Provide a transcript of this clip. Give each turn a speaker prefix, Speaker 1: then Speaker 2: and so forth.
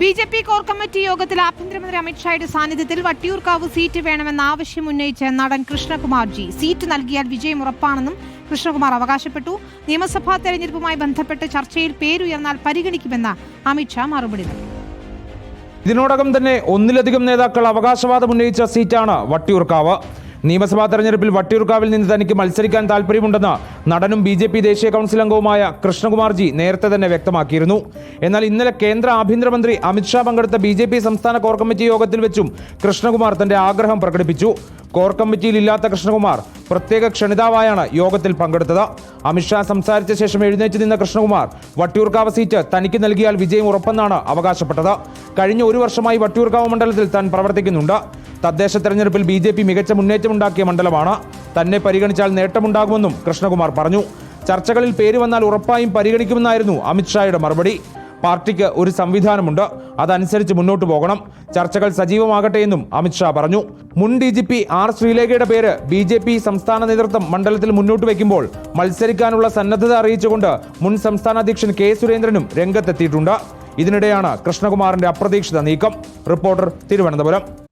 Speaker 1: B J P core committee യോഗത്തിൽ ആഭ്യന്തരമന്ത്രി അമിത്ഷായുടെ സാന്നിധ്യത്തിൽ വട്ടിയൂർക്കാവ് സീറ്റ് വേണമെന്ന ആവശ്യം ഉന്നയിച്ച നടൻ കൃഷ്ണകുമാർ ജി സീറ്റ് നൽകിയാൽ വിജയം ഉറപ്പാണെന്നും കൃഷ്ണകുമാർ അവകാശപ്പെട്ടു. നിയമസഭാ തെരഞ്ഞെടുപ്പുമായി ബന്ധപ്പെട്ട് ചർച്ചയിൽ പേരുയർന്നാൽ പരിഗണിക്കുമെന്ന് അമിത്ഷാ മറുപടി നൽകി.
Speaker 2: ഇതിനോടകം തന്നെ ഒന്നിലധികം നേതാക്കൾ അവകാശവാദം ഉന്നയിച്ച സീറ്റാണ് വട്ടിയൂർക്കാവ് നിയമസഭാ തെരഞ്ഞെടുപ്പിൽ വട്ടിയൂർക്കാവിൽ നിന്ന് തനിക്ക് മത്സരിക്കാൻ താല്പര്യമുണ്ടെന്ന് നടനും ബി ദേശീയ കൗൺസിൽ അംഗവുമായ കൃഷ്ണകുമാർജി നേരത്തെ തന്നെ വ്യക്തമാക്കിയിരുന്നു. എന്നാൽ ഇന്നലെ കേന്ദ്ര ആഭ്യന്തരമന്ത്രി അമിത്ഷാ പങ്കെടുത്ത ബി സംസ്ഥാന കോർ കമ്മിറ്റി യോഗത്തിൽ വെച്ചും കൃഷ്ണകുമാർ തന്റെ ആഗ്രഹം പ്രകടിപ്പിച്ചു. കോർ കമ്മിറ്റിയിൽ ഇല്ലാത്ത കൃഷ്ണകുമാർ പ്രത്യേക ക്ഷണിതാവായാണ് യോഗത്തിൽ പങ്കെടുത്തത്. അമിത്ഷാ സംസാരിച്ച ശേഷം എഴുന്നേറ്റ് നിന്ന കൃഷ്ണകുമാർ വട്ടിയൂർക്കാവ് സീറ്റ് തനിക്ക് നൽകിയാൽ വിജയം ഉറപ്പെന്നാണ് അവകാശപ്പെട്ടത്. കഴിഞ്ഞ ഒരു വർഷമായി വട്ടിയൂർക്കാവ് മണ്ഡലത്തിൽ താൻ പ്രവർത്തിക്കുന്നുണ്ട്. തദ്ദേശ തെരഞ്ഞെടുപ്പിൽ ബി ജെ പി മികച്ച മുന്നേറ്റമുണ്ടാക്കിയ മണ്ഡലമാണ്. തന്നെ പരിഗണിച്ചാൽ നേട്ടമുണ്ടാകുമെന്നും കൃഷ്ണകുമാർ പറഞ്ഞു. ചർച്ചകളിൽ പേര് വന്നാൽ ഉറപ്പായും പരിഗണിക്കുമെന്നായിരുന്നു അമിത്ഷായുടെ മറുപടി. പാർട്ടിക്ക് ഒരു സംവിധാനമുണ്ട്. അതനുസരിച്ച് മുന്നോട്ട് പോകണം. ചർച്ചകൾ സജീവമാകട്ടെ എന്നും അമിത്ഷാ പറഞ്ഞു. മുൻ ഡി ജി പി ആർ ശ്രീലേഖയുടെ പേര് ബി ജെ പി സംസ്ഥാന നേതൃത്വം മണ്ഡലത്തിൽ മുന്നോട്ട് വയ്ക്കുമ്പോൾ മത്സരിക്കാനുള്ള സന്നദ്ധത അറിയിച്ചുകൊണ്ട് മുൻ സംസ്ഥാന അധ്യക്ഷൻ കെ സുരേന്ദ്രനും രംഗത്തെത്തിയിട്ടുണ്ട്. ഇതിനിടെയാണ് കൃഷ്ണകുമാറിന്റെ അപ്രതീക്ഷിത നീക്കം. റിപ്പോർട്ടർ തിരുവനന്തപുരം.